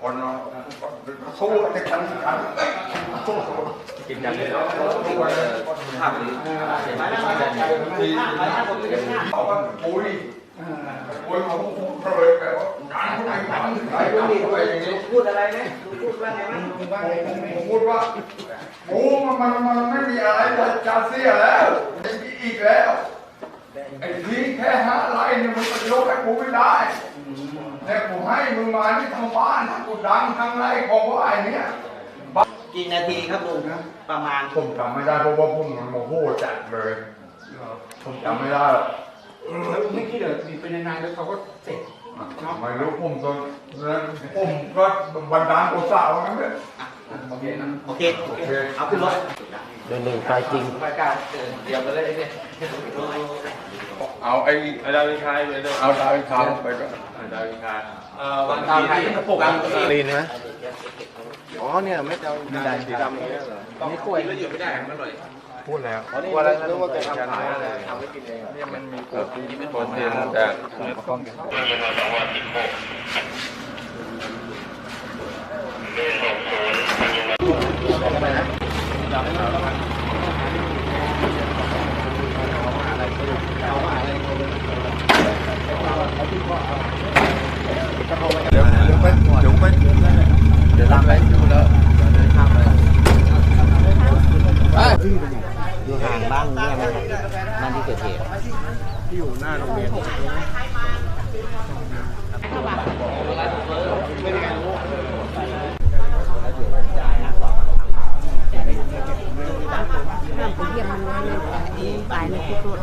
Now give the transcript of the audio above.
คนเราสู้แต่กันกันกินกันเลยทำดีที่เขาว่าปุ๋ยปุ๋ยของผมเลยแบบว่าการไม่ทำอะไรก็ไม่ไปอย่างนี้พูดอะไรไหมลุงพูดว่าไงมั้งผมพูดว่าโอ้ มันมันมันไม่มีอะไรจะเสียแล้วไม่มีอีกแล้วไอ้ที่แค่ห้าไร่เนี่ยมันจะยกให้กูไม่ได้เนี่ยกูให้มึงมาที่ทางบ้านกูดังทางไรของว่าไอ้เนี่ยกี่นาทีครับลุงประมาณผมจำไม่ได้เพราะว่าผมมันโมโหจัดเลยผมจำไม่ได้หรอกแล้วลุงไม่คิดเหรออยู่เป็นนานๆแล้วเขาก็เสร็จไม่รู้ผมตอนนั้นผมก็บันดาลโอสาวนั่น แหละโอเคโอเคเอาขึ้นรถเดินหนึ่งไฟจริงรายการเตรียมไปเลยเนี่ยเอาไอ้ดาวินคายไปเลยเอาดาวขาวไปก็ดาวินคายวันที่ปกลีนไหมอ๋อเนี่ยไม่เอาดีดสีดำนี่เหรอนี่คุยแล้วอยู่ไม่ได้มันอร่อยพูดแล้วว่าอะไรนึกว่าแกทำขายอะไรทำไม่กินเองเนี่ยมันมีโปรตีนโปรตีนจากเดี๋ยวเดี๋ยวไปเดี๋ยวไปเดี๋ยวตามไปดูแล้วข้ามไปอยู่ห่างบ้านเนี่ยไหม ครับบ้านที่เกิดเหตุที่อยู่หน้าโรงเรียน น้ำผมเยี่ยมมันเลยตายในคุกรถ